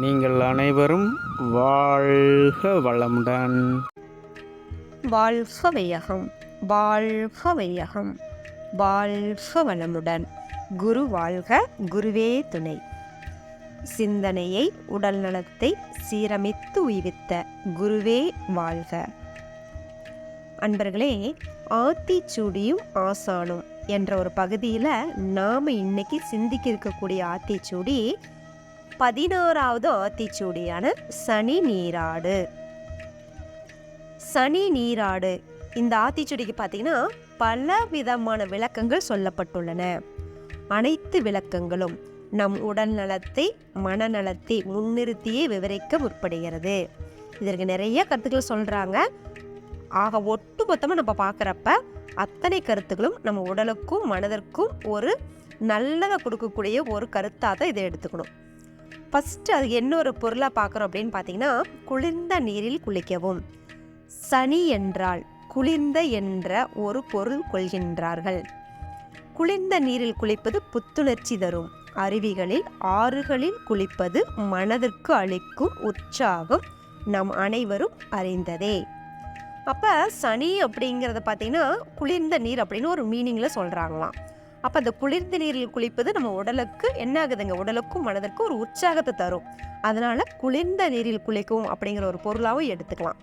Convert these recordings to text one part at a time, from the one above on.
நீங்கள் அனைவரும் வாழ்க வளமுடன். வாழ்க வையகம் வாழ்க வையகம் வாழ்க வளமுடன். குரு வாழ்க குருவே துணை. சிந்தனையை உடல் நலத்தை சீரமைத்து உய்வித்த குருவே வாழ்க. அன்பர்களே ஆத்திச்சூடியும் ஆசானும் என்ற ஒரு பகுதியில் நாம் இன்னைக்கு சிந்திக்க இருக்கக்கூடிய ஆத்திச்சூடி பதினாறாவது ஆத்திச்சூடியான சனி நீராடு. சனி நீராடு. இந்த ஆத்திச்சுடிக்கு பார்த்தீங்கன்னா பல விதமான விளக்கங்கள் சொல்லப்பட்டுள்ளன. அனைத்து விளக்கங்களும் நம் உடல் நலத்தை மனநலத்தை முன்னிறுத்தியே விவரிக்க முற்படுகிறது. இதற்கு நிறைய கருத்துக்கள் சொல்கிறாங்க ஆக ஒட்டுமொத்தமாக நம்ம பார்க்குறப்ப அத்தனை கருத்துக்களும் நம்ம உடலுக்கும் மனதிற்கும் ஒரு நல்லதை கொடுக்கக்கூடிய ஒரு கருத்தாக தான் இதை எடுத்துக்கணும். ஃபஸ்ட்டு அது என்ன ஒரு பொருளாக பார்க்குறோம் அப்படின்னு பார்த்தீங்கன்னா குளிர்ந்த நீரில் குளிக்கவும். சனி என்றால் குளிர்ந்த என்ற ஒரு பொருள் கொள்கின்றார்கள். குளிர்ந்த நீரில் குளிப்பது புத்துணர்ச்சி தரும். அருவிகளில் ஆறுகளில் குளிப்பது மனதிற்கு அளிக்கும் உற்சாகம் நம் அனைவரும் அறிந்ததே. அப்போ சனி அப்படிங்கிறத பார்த்தீங்கன்னா குளிர்ந்த நீர் அப்படின்னு ஒரு மீனிங்கில் சொல்கிறாங்களாம் அப்போ அந்த குளிர்ந்த நீரில் குளிப்பது நம்ம உடலுக்கு என்ன ஆகுதுங்க? உடலுக்கும் மனதிற்கும் ஒரு உற்சாகத்தை தரும். அதனால குளிர்ந்த நீரில் குளிக்கும் அப்படிங்கிற ஒரு பொருளாகவும் எடுத்துக்கலாம்.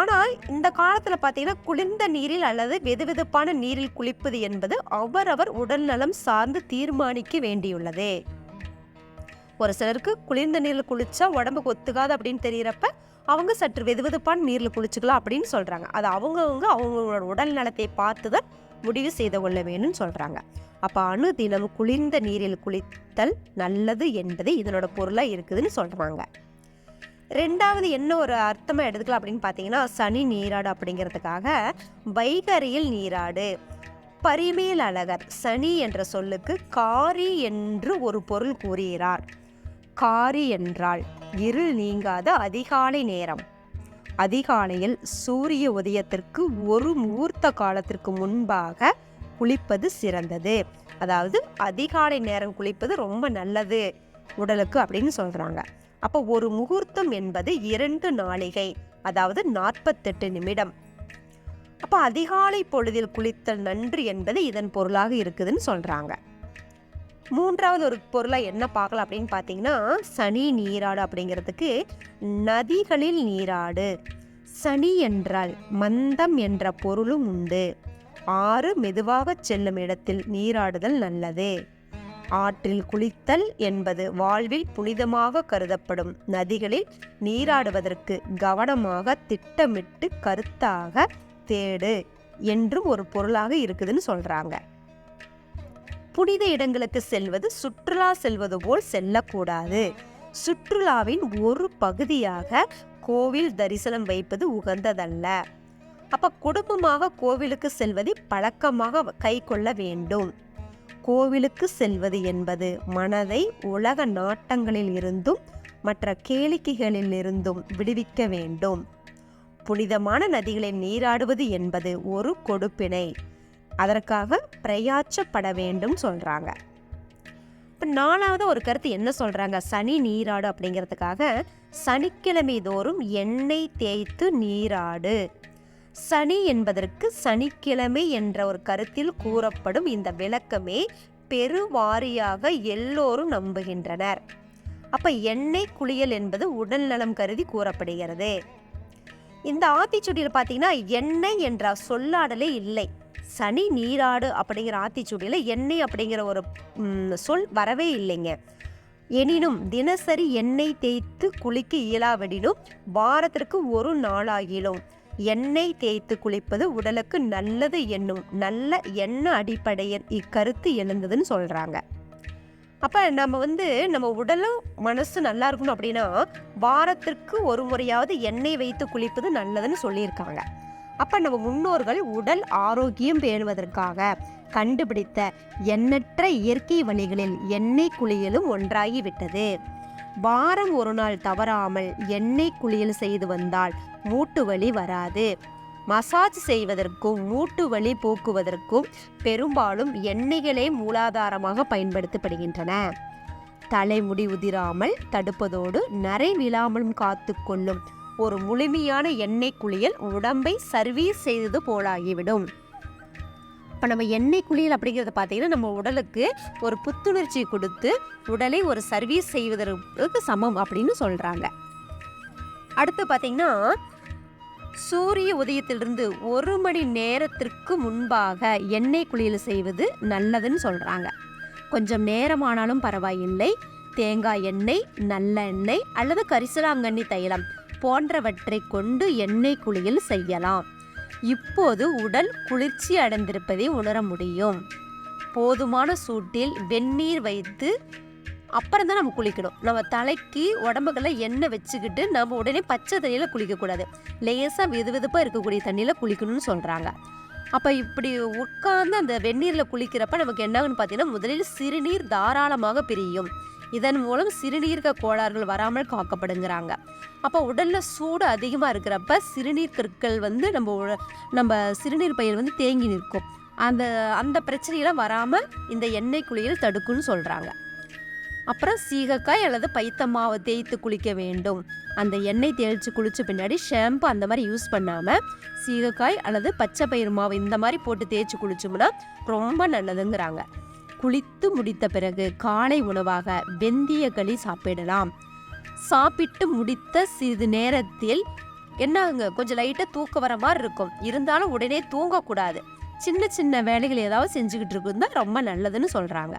ஆனால் இந்த காலத்தில் பார்த்தீங்கன்னா குளிர்ந்த நீரில் அல்லது வெதுவெதுப்பான நீரில் குளிப்பது என்பது அவரவர் உடல் நலம் சார்ந்து தீர்மானிக்க வேண்டியுள்ளது. ஒரு சிலருக்கு குளிர்ந்த நீரில் குளித்தா உடம்புக்கு ஒத்துக்காது அப்படின்னு தெரிகிறப்ப அவங்க சற்று வெதுவெதுப்பான நீரில் குளிச்சுக்கலாம் அப்படின்னு சொல்கிறாங்க அது அவங்கவுங்க அவங்களோட உடல் நலத்தை பார்த்து தான் முடிவு செய்து கொள்ள வேணும்னு சொல்கிறாங்க அப்போ அணு தினம் குளிர்ந்த நீரில் குளித்தல் நல்லது என்பது இதனோட பொருளாக இருக்குதுன்னு சொல்கிறாங்க ரெண்டாவது என்ன ஒரு அர்த்தமாக எடுத்துக்கலாம் அப்படின்னு பார்த்தீங்கன்னா சனி நீராடு அப்படிங்கிறதுக்காக வைகரியில் நீராடு பரிமேல் அழகர் சனி என்ற சொல்லுக்கு காரி என்று ஒரு பொருள் கூறுகிறார். காரி என்றால் இருள் நீங்காத அதிகாலை நேரம். அதிகாலையில் சூரிய உதயத்திற்கு ஒரு முகூர்த்த காலத்திற்கு முன்பாக குளிப்பது சிறந்தது. அதாவது அதிகாலை நேரம் குளிப்பது ரொம்ப நல்லது உடலுக்கு அப்படின்னு சொல்கிறாங்க அப்போ ஒரு முகூர்த்தம் என்பது இரண்டு நாளிகை அதாவது நாற்பத்தெட்டு நிமிடம். அப்போ அதிகாலை பொழுதில் குளித்தல் நன்று என்பது இதன் பொருளாக இருக்குதுன்னு சொல்கிறாங்க மூன்றாவது ஒரு பொருளாக என்ன பார்க்கலாம் அப்படின்னு பார்த்தீங்கன்னா சனி நீராடு அப்படிங்கிறதுக்கு நதிகளில் நீராடு. சனி என்றால் மந்தம் என்ற பொருளும் உண்டு. ஆறு மெதுவாக செல்லும் இடத்தில் நீராடுதல் நல்லது. ஆற்றில் குளித்தல் என்பது வாழ்வில் புனிதமாக கருதப்படும். நதிகளில் நீராடுவதற்கு கவனமாக திட்டமிட்டு கருத்தாக தேடு என்றும் ஒரு பொருளாக இருக்குதுன்னு சொல்கிறாங்க புனித இடங்களுக்கு செல்வது சுற்றுலா செல்வது போல் செல்லக்கூடாது. சுற்றுலாவின் ஒரு பகுதியாக கோவில் தரிசனம் வைப்பது உகந்ததல்ல. அப்ப குடும்பமாக கோவிலுக்கு செல்வதை பழக்கமாக கை கொள்ள வேண்டும். கோவிலுக்கு செல்வது என்பது மனதை உலக நாட்டங்களில் இருந்தும் மற்ற கேளிக்கைகளில் இருந்தும் விடுவிக்க வேண்டும். புனிதமான நதிகளில் நீராடுவது என்பது ஒரு கொடுப்பினை. அதற்காக பிரயாச்சப்பட வேண்டும் சொல்கிறாங்க இப்போ நாலாவது ஒரு கருத்து என்ன சொல்கிறாங்க சனி நீராடு அப்படிங்கிறதுக்காக சனிக்கிழமை தோறும் எண்ணெய் தேய்த்து நீராடு. சனி என்பதற்கு சனிக்கிழமை என்ற ஒரு கருத்தில் கூறப்படும் இந்த விளக்கமே பெருவாரியாக எல்லோரும் நம்புகின்றனர். அப்போ எண்ணெய் குளியல் என்பது உடல் நலம் கருதி கூறப்படுகிறது. இந்த ஆத்திச்சுட்டியில் பார்த்தீங்கன்னா எண்ணெய் என்ற சொல்லாடலே இல்லை. சனி நீராடு அப்படிங்கிற ஆத்திச்சூடியில் எண்ணெய் அப்படிங்கிற ஒரு சொல் வரவே இல்லைங்க. எனினும் தினசரி எண்ணெய் தேய்த்து குளிக்க இயலாவிடினும் வாரத்திற்கு ஒரு நாளாகிலும் எண்ணெய் தேய்த்து குளிப்பது உடலுக்கு நல்லது என்னும் நல்ல எண்ணெய் அடிப்படையில் இக்கருத்து எழுந்ததுன்னு சொல்கிறாங்க அப்போ நம்ம வந்து நம்ம உடலும் மனசு நல்லா இருக்கணும் அப்படின்னா வாரத்திற்கு ஒரு முறையாவது எண்ணெய் வைத்து குளிப்பது நல்லதுன்னு சொல்லியிருக்காங்க. அப்ப நம்ம முன்னோர்கள் உடல் ஆரோக்கியம் பேணுவதற்காக கண்டுபிடித்த எண்ணற்ற இயற்கை வழிகளில் எண்ணெய் குளியலும் ஒன்றாகிவிட்டது. வாரம் ஒரு நாள் தவறாமல் எண்ணெய் குளியல் செய்து வந்தால் மூட்டு வலி வராது. மசாஜ் செய்வதற்கும் மூட்டு வலி போக்குவதற்கும் பெரும்பாலும் எண்ணெய்களே மூலாதாரமாக பயன்படுத்தப்படுகின்றன. தலைமுடி உதிராமல் தடுப்பதோடு நரை விழாமலும் காத்துக்கொள்ளும் ஒரு முழுமையான எண்ணெய் குளியல் உடம்பை சர்வீஸ் செய்தது போலாகிவிடும். இப்போ நம்ம எண்ணெய் குளியல் அப்படிங்கிறத பார்த்தீங்கன்னா நம்ம உடலுக்கு ஒரு புத்துணர்ச்சி கொடுத்து உடலை ஒரு சர்வீஸ் செய்வதற்கு சமம் அப்படின்னு சொல்கிறாங்க அடுத்து பார்த்தீங்கன்னா சூரிய உதயத்திலிருந்து ஒரு மணி நேரத்திற்கு முன்பாக எண்ணெய் குளியல் செய்வது நல்லதுன்னு சொல்கிறாங்க கொஞ்சம் நேரமானாலும் பரவாயில்லை. தேங்காய் எண்ணெய் நல்லெண்ணெய் அல்லது கரிசலாங்கண்ணி தைலம் போன்றவற்றை கொண்டு எண்ணெய் குளியல் செய்யலாம். இப்போது உடல் குளிர்ச்சி அடைந்திருப்பதை உணர முடியும். போதுமான சூட்டில் வெந்நீர் வைத்து அப்புறம் தான் நம்ம குளிக்கணும். நம்ம தலைக்கு உடம்புகளை எண்ணெய் வச்சுக்கிட்டு நம்ம உடனே பச்சை தண்ணியில் குளிக்கக்கூடாது. லேசாக வெது வெதுப்பாக இருக்கக்கூடிய தண்ணியில் குளிக்கணும்னு சொல்கிறாங்க அப்போ இப்படி உட்கார்ந்து அந்த வெந்நீரில் குளிக்கிறப்ப நமக்கு என்ன ஆகுன்னு பார்த்தீங்கன்னா முதலில் சிறுநீர் தாராளமாக பிரியும். இதன் மூலம் சிறுநீர்க்க கோளாறுகள் வராமல் காக்கப்படுங்கிறாங்க. அப்போ உடலில் சூடு அதிகமாக இருக்கிறப்ப சிறுநீர் கற்கள் வந்து நம்ம நம்ம சிறுநீர் பயிர் வந்து தேங்கி நிற்கும். அந்த அந்த பிரச்சனையெல்லாம் வராமல் இந்த எண்ணெய் குளியல் தடுக்கும்னு சொல்கிறாங்க அப்புறம் சீகக்காய் அல்லது பைத்த மாவை தேய்த்து குளிக்க வேண்டும். அந்த எண்ணெய் தேய்ச்சி குளித்த பின்னாடி ஷாம்பு அந்த மாதிரி யூஸ் பண்ணாமல் சீகக்காய் அல்லது பச்சை பயிர் மாவு இந்த மாதிரி போட்டு தேய்ச்சி குளிச்சோம்னா ரொம்ப நல்லதுங்கிறாங்க. குளித்து முடித்த பிறகு காலை உணவாக வெந்தய களி சாப்பிடலாம். சாப்பிட்டு முடித்த சிறிது நேரத்தில் என்னங்க கொஞ்சம் லைட்டாக தூக்கம் வர மாதிரி இருக்கும். இருந்தாலும் உடனே தூங்கக்கூடாது. சின்ன சின்ன வேலைகள் ஏதாவது செஞ்சுக்கிட்டு இருக்குந்தா ரொம்ப நல்லதுன்னு சொல்கிறாங்க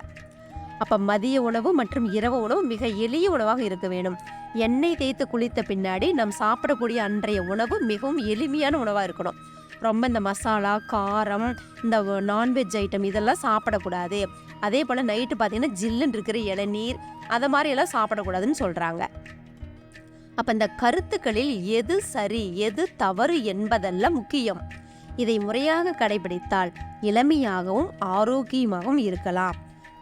அப்போ மதிய உணவு மற்றும் இரவு உணவு மிக எளிய உணவாக இருக்க வேணும் எண்ணெய் தேய்த்து குளித்த பின்னாடி நம் சாப்பிடக்கூடிய அன்றைய உணவு மிகவும் எளிமையான உணவாக இருக்கணும். ரொம்ப இந்த மசாலா காரம் இந்த நான்வெஜ் ஐட்டம் இதெல்லாம் சாப்பிடக்கூடாது. அதே போல் நைட்டு பார்த்தீங்கன்னா ஜில்லுன்னு இருக்கிற இளநீர் அதை மாதிரியெல்லாம் சாப்பிடக்கூடாதுன்னு சொல்கிறாங்க அப்போ இந்த கருத்துக்களில் எது சரி எது தவறு என்பதெல்லாம் முக்கியம். இதை முறையாக கடைபிடித்தால் இளமையாகவும் ஆரோக்கியமாகவும் இருக்கலாம்.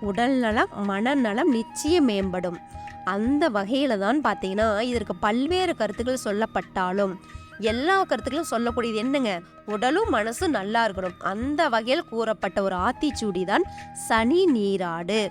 உடல் நலம் மனநலம் நிச்சயம் மேம்படும். அந்த வகையில் தான் பார்த்தீங்கன்னா இதற்கு பல்வேறு கருத்துக்கள் சொல்லப்பட்டாலும் எல்லா கருத்துக்களும் சொல்லக்கூடியது என்னங்க? உடலும் மனசும் நல்லா இருக்கணும். அந்த வகையில் கூறப்பட்ட ஒரு ஆத்திச்சூடி தான் சனி நீராடு.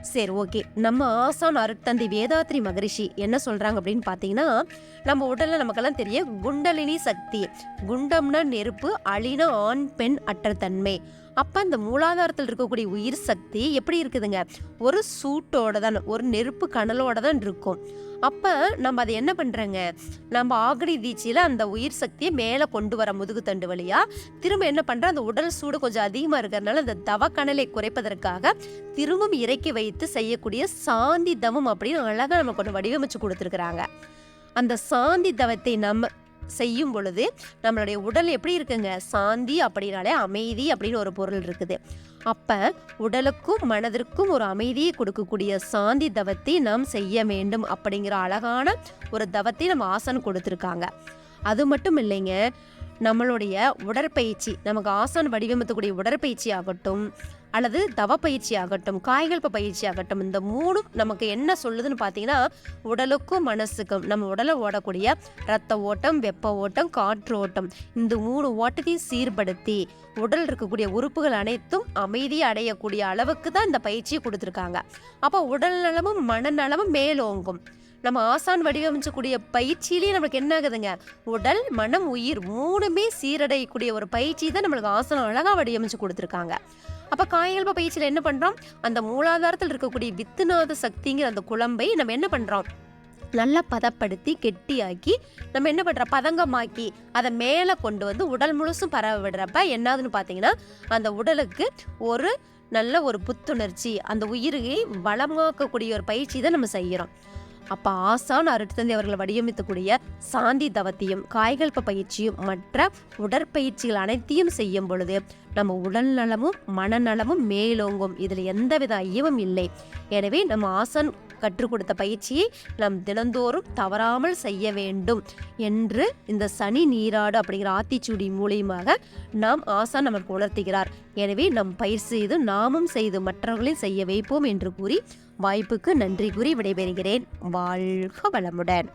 சரி ஓகே. நம்ம ஆசான் அருட்தந்தி வேதாத்ரி மகரிஷி என்ன சொல்கிறாங்க அப்படின்னு பார்த்தீங்கன்னா நம்ம உடலில் நமக்கெல்லாம் தெரியும் குண்டலினி சக்தி. குண்டம்னா நெருப்பு அழினா ஆண் பெண் அற்ற தன்மை அப்போ அந்த மூலாதாரத்தில் இருக்கக்கூடிய உயிர் சக்தி எப்படி இருக்குதுங்க? ஒரு சூட்டோட தான் ஒரு நெருப்பு கனலோட தான் இருக்கும். அப்போ நம்ம அதை என்ன பண்ணுறோங்க நம்ம ஆகடி வீச்சியில் அந்த உயிர் சக்தியை மேலே கொண்டு வர முதுகு தண்டு வழியாக திரும்ப என்ன பண்ணுறோம் அந்த உடல் சூடு கொஞ்சம் அதிகமாக இருக்கிறதுனால அந்த தவக்கணலை குறைப்பதற்காக திரும்பவும் இறக்கி வைத்து செய்யக்கூடிய சாந்தி தவம் அப்படின்னு அழகாக நம்ம கொண்டு வடிவமைச்சு கொடுத்துருக்குறாங்க. அந்த சாந்தி தவத்தை நம்ம செய்யும் பொழுது நம்மளுடைய உடல் எப்படி இருக்குங்க? சாந்தி அப்படின்னாலே அமைதி அப்படின்னு ஒரு பொருள் இருக்குது. அப்போ உடலுக்கும் மனதிற்கும் ஒரு அமைதியை கொடுக்கக்கூடிய சாந்தி தவத்தை நாம் செய்ய வேண்டும் அப்படிங்கிற அழகான ஒரு தவத்தை நம்ம ஆசன் கொடுத்துருக்காங்க. அது மட்டும் இல்லைங்க நம்மளுடைய உடற்பயிற்சி நமக்கு ஆசான் வடிவமைத்தக்கூடிய உடற்பயிற்சி ஆகட்டும் அல்லது தவ பயிற்சி ஆகட்டும் காய்கல்ப பயிற்சி ஆகட்டும் இந்த மூணும் நமக்கு என்ன சொல்லுதுன்னு பார்த்தீங்கன்னா உடலுக்கும் மனசுக்கும் நம்ம உடலை ஓடக்கூடிய ரத்த ஓட்டம் வெப்ப ஓட்டம் காற்று ஓட்டம் இந்த மூணு ஓட்டத்தையும் சீர்படுத்தி உடல் இருக்கக்கூடிய உறுப்புகள் அனைத்தும் அமைதி அடையக்கூடிய அளவுக்கு தான் இந்த பயிற்சியை கொடுத்துருக்காங்க. அப்போ உடல் நலமும் மனநலமும் மேலோங்கும். நம்ம ஆசான் வடிவமைச்சக்கூடிய பயிற்சியிலேயே நம்மளுக்கு என்ன ஆகுதுங்க? உடல் மனம் உயிர் மூணுமே சீரடையக்கூடிய ஒரு பயிற்சி தான் நம்மளுக்கு ஆசனம் அழகாக வடிவமைச்சு கொடுத்துருக்காங்க. அப்போ காயல்ப பயிற்சியில் என்ன பண்ணுறோம் அந்த மூலாதாரத்தில் இருக்கக்கூடிய வித்துநாத சக்திங்கிற அந்த குழம்பை நம்ம என்ன பண்ணுறோம் நல்லா பதப்படுத்தி கெட்டியாக்கி நம்ம என்ன பண்ணுறோம் பதங்கமாக்கி அதை மேலே கொண்டு வந்து உடல் முழுசும் பரவ விடுறப்ப என்னதுன்னு பார்த்தீங்கன்னா அந்த உடலுக்கு ஒரு நல்ல ஒரு புத்துணர்ச்சி அந்த உயிரை வளமாக்கக்கூடிய ஒரு பயிற்சி தான் நம்ம செய்கிறோம் அப்போ ஆசான் அருட்தந்தை அவர்கள் வடிவமைத்தக்கூடிய சாந்தி தவத்தையும் காய்கல்ப பயிற்சியும் மற்ற உடற்பயிற்சிகள் அனைத்தையும் செய்யும் பொழுது நம்ம உடல் நலமும் மனநலமும் மேலோங்கும். இதில் எந்தவித ஐயமும் இல்லை. எனவே நம்ம ஆசான் கற்றுக் கொடுத்த பயிற்சியை நாம் தினந்தோறும் தவறாமல் செய்ய வேண்டும் என்று இந்த சனி நீராடு அப்படிங்கிற ஆத்திச்சூடி மூலியமாக நாம் ஆசான் நமக்கு உணர்த்துகிறார். எனவே நம் பயிர் செய்து நாமும் செய்து மற்றவர்களையும் செய்ய வைப்போம் என்று கூறி வாய்ப்புக்கு நன்றி கூறி விடைபெறுகிறேன். வாழ்க வளமுடன்.